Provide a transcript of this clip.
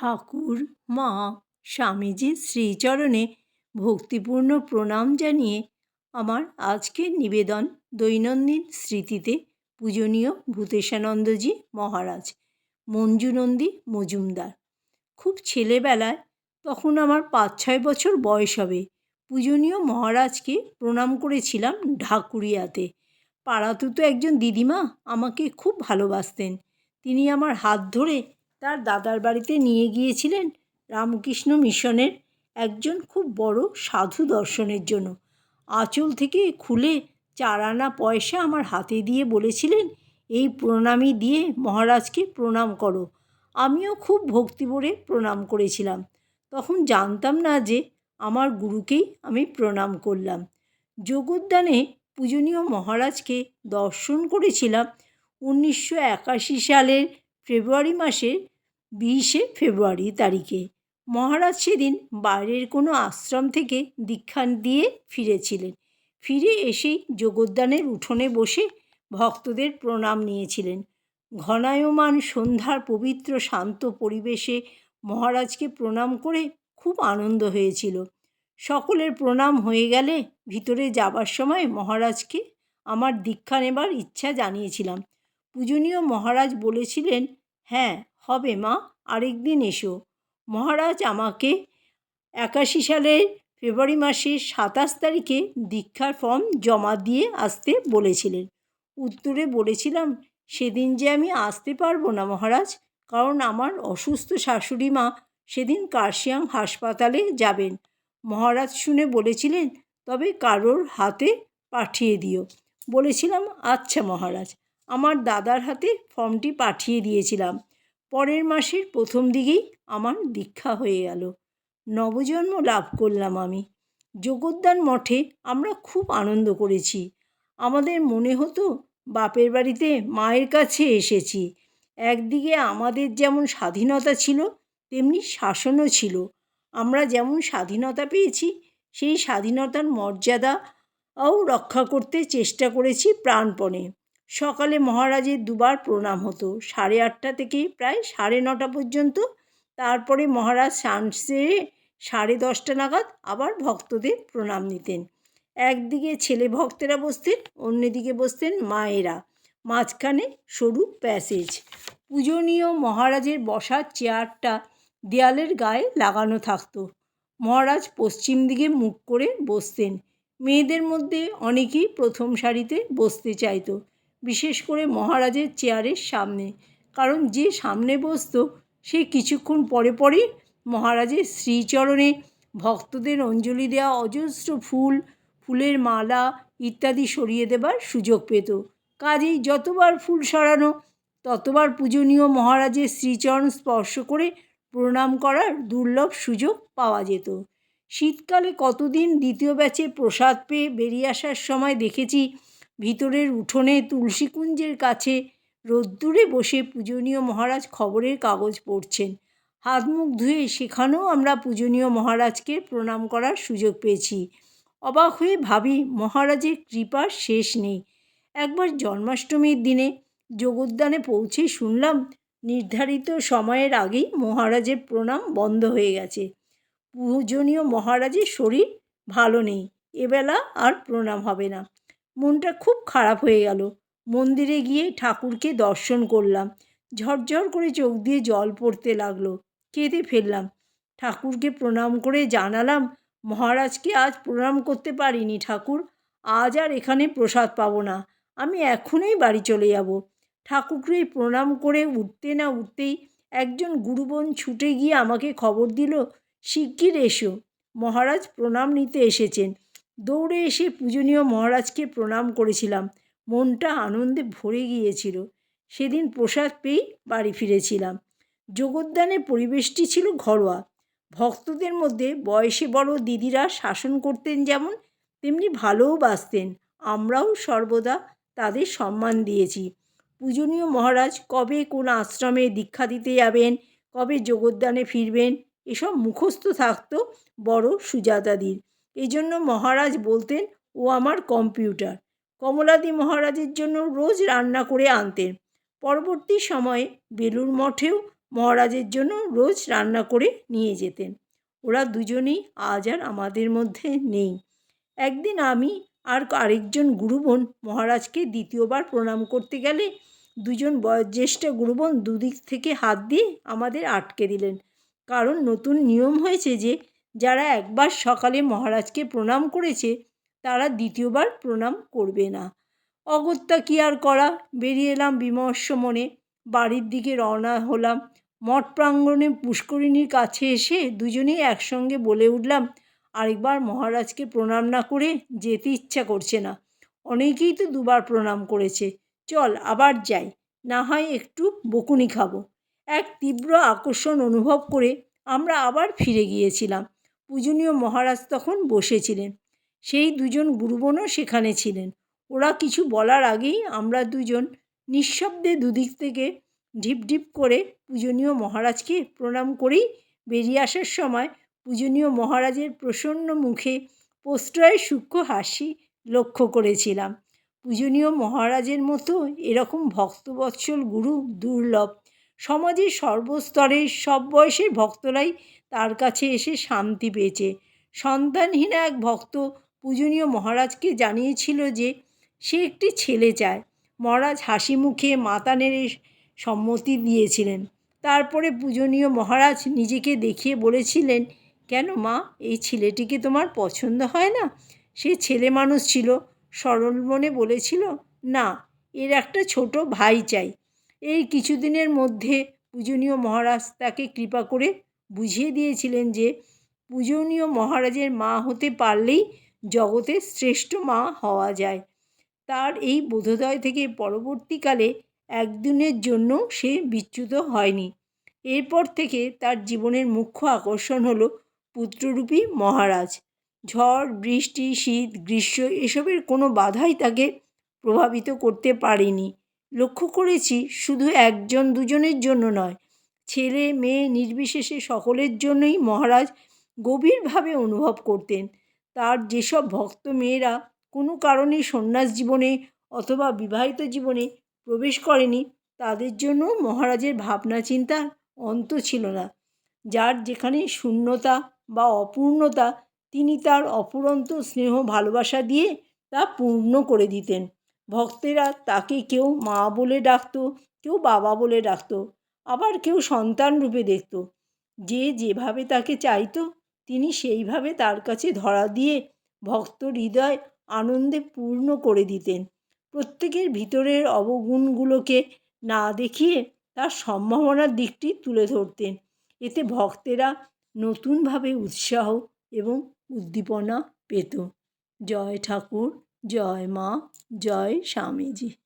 ঠাকুর, মা স্বামীজির শ্রীচরণে ভক্তিপূর্ণ প্রণাম জানিয়ে আমার আজকের নিবেদন দৈনন্দিন স্মৃতিতে পূজনীয় ভূতেশানন্দজি মহারাজ, মঞ্জুনন্দী মজুমদার। খুব ছেলেবেলায় তখন আমার পাঁচ ছয় বছর বয়স হবে, পূজনীয় মহারাজকে প্রণাম করেছিলাম ঢাকুরিয়াতে। পাড়াতু তো একজন দিদিমা আমাকে খুব ভালোবাসতেন। তিনি আমার হাত ধরে তার দাদার বাড়িতে নিয়ে গিয়েছিলেন রামকৃষ্ণ মিশনের একজন খুব বড় সাধু দর্শনের জন্য। আঁচল থেকে খুলে চার আনা পয়সা আমার হাতে দিয়ে বলেছিলেন, এই প্রণামী দিয়ে মহারাজকে প্রণাম করো। আমিও খুব ভক্তি ভরে প্রণাম করেছিলাম। তখন জানতাম না যে আমার গুরুকেই আমি প্রণাম করলাম। যোগোদ্যানে পূজনীয় মহারাজকে দর্শন করেছিলাম। উনিশশো একাশি সালের ফেব্রুয়ারি মাসের বিশে ফেব্রুয়ারি তারিখে। মহারাজ সেদিন বাইরের কোনো আশ্রম থেকে দীক্ষা দিয়ে ফিরেছিলেন। ফিরে এসেই যোগদানের উঠোনে বসে ভক্তদের প্রণাম নিয়েছিলেন। ঘনায়মান সন্ধ্যার পবিত্র শান্ত পরিবেশে মহারাজকে প্রণাম করে খুব আনন্দ হয়েছিল। সকলের প্রণাম হয়ে গেলে ভিতরে যাবার সময় মহারাজকে আমার দীক্ষা নেবার ইচ্ছা জানিয়েছিলাম। পূজনীয় মহারাজ বলেছিলেন হ্যাঁ হবে মা, আরেক দিন এসো। মহারাজ আমাকে একাশি সালের ফেব্রুয়ারি মাসের সাতাশ তারিখে দীক্ষার ফর্ম জমা দিয়ে আসতে বলেছিলেন। উত্তরে বলেছিলাম, সেদিন যে আমি আসতে পারব না মহারাজ, কারণ আমার অসুস্থ শাশুড়ি মা সেদিন কার্শিয়াং হাসপাতালে যাবেন। মহারাজ শুনে বলেছিলেন, তবে কারোর হাতে পাঠিয়ে দিও। বলেছিলাম আচ্ছা মহারাজ। আমার দাদার হাতে ফর্মটি পাঠিয়ে দিয়েছিলাম। পরের মাসের প্রথম দিকেই আমার দীক্ষা হয়ে গেল। নবজন্ম লাভ করলাম আমি। যোগোদ্যান মঠে আমরা খুব আনন্দ করেছি। আমাদের মনে হতো বাপের বাড়িতে মায়ের কাছে এসেছি। একদিকে আমাদের যেমন স্বাধীনতা ছিল, তেমনি শাসনও ছিল। আমরা যেমন স্বাধীনতা পেয়েছি, সেই স্বাধীনতার মর্যাদাও রক্ষা করতে চেষ্টা করেছি প্রাণপণে। সকালে মহারাজের দুবার প্রণাম হতো। সাড়ে আটটা থেকে প্রায় সাড়ে নটা পর্যন্ত। তারপরে মহারাজ স্নান সেরে সাড়ে দশটা নাগাদ আবার ভক্তদের প্রণাম নিতেন। একদিকে ছেলে ভক্তেরা বসতেন, অন্যদিকে বসতেন মায়েরা। মাঝখানে সরু প্যাসেজ। পূজনীয় মহারাজের বসার চেয়ারটা দেয়ালের গায়ে লাগানো থাকতো। মহারাজ পশ্চিম দিকে মুখ করে বসতেন। মেয়েদের মধ্যে অনেকেই প্রথম সারিতে বসতে চাইতো। বিশেষ করে মহারাজের চেয়ারের সামনে। কারণ যে সামনে বসত, সে কিছুক্ষণ পরে পরেই মহারাজের শ্রীচরণে ভক্তদের অঞ্জলি দেওয়া অজস্র ফুল, ফুলের মালা ইত্যাদি সরিয়ে দেবার সুযোগ পেত। কাজেই যতবার ফুল সরানো, ততবার পূজনীয় মহারাজের শ্রীচরণ স্পর্শ করে প্রণাম করার দুর্লভ সুযোগ পাওয়া যেত। শীতকালে কতদিন দ্বিতীয় ব্যাচে প্রসাদ পেয়ে বেরিয়ে আসার সময় দেখেছি ভিতরের উঠোনে তুলসীকুঞ্জের কাছে রোদ্দুরে বসে পূজনীয় মহারাজ খবরের কাগজ পড়ছেন। হাত মুখ ধুয়ে সেখানেও আমরা পূজনীয় মহারাজকে প্রণাম করার সুযোগ পেয়েছি। অবাক হয়ে ভাবি, মহারাজের কৃপার শেষ নেই। একবার জন্মাষ্টমীর দিনে যোগোদ্যানে পৌঁছে শুনলাম, নির্ধারিত সময়ের আগেই মহারাজের প্রণাম বন্ধ হয়ে গেছে। পূজনীয় মহারাজের শরীর ভালো নেই, এবেলা আর প্রণাম হবে না। মনটা খুব খারাপ হয়ে গেল। মন্দিরে গিয়ে ঠাকুরকে দর্শন করলাম। ঝরঝর করে চোখ দিয়ে জল পড়তে লাগল। কেঁদে ফেললাম। ঠাকুরকে প্রণাম করে জানালাম, মহারাজকে আজ প্রণাম করতে পারিনি ঠাকুর। আজ আর এখানে প্রসাদ পাবো না। আমি এখনই বাড়ি চলে যাব। ঠাকুরকে প্রণাম করে উঠতে না উঠতেই একজন গুরুবন ছুটে গিয়ে আমাকে খবর দিল, শিগগির এসো। মহারাজ প্রণাম নিতে এসেছেন। দৌড়ে এসে পূজনীয় মহারাজকে প্রণাম করেছিলাম। মনটা আনন্দে ভরে গিয়েছিল। সেদিন প্রসাদ পেয়েই বাড়ি ফিরেছিলাম। যোগোদ্যানের পরিবেশটি ছিল ঘরোয়া। ভক্তদের মধ্যে বয়সে বড় দিদিরা শাসন করতেন যেমন, তেমনি ভালোও বাসতেন আমরাও সর্বদা তাদের সম্মান দিয়েছি। পূজনীয় মহারাজ কবে কোন আশ্রমে দীক্ষা দিতে যাবেন, কবে যোগোদ্যানে ফিরবেন, এসব মুখস্থ থাকতো বড় সুজাতাদির। এই জন্য মহারাজ বলতেন, ও আমার কম্পিউটার। কমলাদি মহারাজের জন্য রোজ রান্না করে আনতেন। পরবর্তী সময়ে বেলুর মঠেও মহারাজের জন্য রোজ রান্না করে নিয়ে যেতেন। ওরা দুজনেই আজ আর আমাদের মধ্যে নেই। একদিন আমি আর আরেকজন গুরুবোন মহারাজকে দ্বিতীয়বার প্রণাম করতে গেলে দুজন বয়োজ্যেষ্ঠ গুরুবোন দুদিক থেকে হাত দিয়ে আমাদের আটকে দিলেন। কারণ নতুন নিয়ম হয়েছে যে যারা একবার সকালে মহারাজকে প্রণাম করেছে, তারা দ্বিতীয়বার প্রণাম করবে না। অগত্যা কি আর করা? বেরিয়ে এলাম বিমর্ষ মনে। বাড়ির দিকে রওনা হলাম। মঠ প্রাঙ্গণে পুষ্করিণীর কাছে এসে দুজনেই একসঙ্গে বলে উঠলাম, আরেকবার মহারাজকে প্রণাম না করে যেতে ইচ্ছা করছে না। অনেকেই তো দুবার প্রণাম করেছে। চল, আবার যাই। না হয় একটু বকুনি খাব। এক তীব্র আকর্ষণ অনুভব করে আমরা আবার ফিরে গিয়েছিলাম। পূজনীয় মহারাজ তখন বসেছিলেন। সেই দুজন গুরুবনও সেখানে ছিলেন। ওরা কিছু বলার আগেই আমরা দুজন নিঃশব্দে দুদিক থেকে ঢিপ ঢিপ করে পূজনীয় মহারাজকে প্রণাম করেই বেরিয়ে আসার সময় পূজনীয় মহারাজের প্রসন্ন মুখে প্রশ্রয় সূক্ষ্ম হাসি লক্ষ্য করেছিলাম। পূজনীয় মহারাজের মতো এরকম ভক্তবৎসল গুরু দুর্লভ সমাজের সর্বস্তরের সব বয়সের ভক্তরাই তার কাছে এসে শান্তি পেয়েছে। সন্তানহীন এক ভক্ত পূজনীয় মহারাজকে জানিয়েছিল যে, সে একটি ছেলে চায়। মহারাজ হাসি মুখে মাতা নেড়ে সম্মতি দিয়েছিলেন। তারপরে পূজনীয় মহারাজ নিজেকে দেখিয়ে বলেছিলেন, কেন মা, এই ছেলেটিকে তোমার পছন্দ হয় না? সে ছেলে মানুষ ছিল। সরল মনে বলেছিল, না, এর একটা ছোট ভাই চাই। এই কিছুদিনের মধ্যে পূজনীয় মহারাজ তাকে কৃপা করে বুঝিয়ে দিয়েছিলেন যে পূজনীয় মহারাজের মা হতে পারলেই জগতের শ্রেষ্ঠ মা হওয়া যায়। তার এই বোধোদয় থেকে পরবর্তীকালে একদিনের জন্য সে বিচ্যুত হয়নি। এরপর থেকে তার জীবনের মুখ্য আকর্ষণ হলো পুত্ররূপী মহারাজ। ঝড়, বৃষ্টি, শীত, গ্রীষ্ম এসবের কোনো বাধাই তাকে প্রভাবিত করতে পারেনি। লক্ষ্য করেছি শুধু একজন দুজনের জন্য নয়, ছেলে, মেয়ে, নির্বিশেষে সকলের জন্যই মহারাজ গভীরভাবে অনুভব করতেন। তার যেসব ভক্ত মেয়েরা কোনো কারণে সন্ন্যাস জীবনে অথবা বিবাহিত জীবনে প্রবেশ করেনি, তাদের জন্য মহারাজের ভাবনা চিন্তার অন্ত ছিল না। যার যেখানে শূন্যতা বা অপূর্ণতা, তিনি তার অফুরন্ত স্নেহ ভালোবাসা দিয়ে তা পূর্ণ করে দিতেন। ভক্তেরা তাকে কেউ মা বলে ডাকতো, কেউ বাবা বলে ডাকতো, আবার কেউ সন্তান রূপে দেখত। যে যেভাবে তাকে চাইতো, তিনি সেইভাবে তার কাছে ধরা দিয়ে ভক্ত হৃদয় আনন্দে পূর্ণ করে দিতেন। প্রত্যেকের ভিতরের অবগুণগুলোকে না দেখিয়ে তার সম্ভাবনার দিকটি তুলে ধরতেন। এতে ভক্তেরা নতুনভাবে উৎসাহ এবং উদ্দীপনা পেত। জয় ঠাকুর। জয় মা জয় স্বামীজি।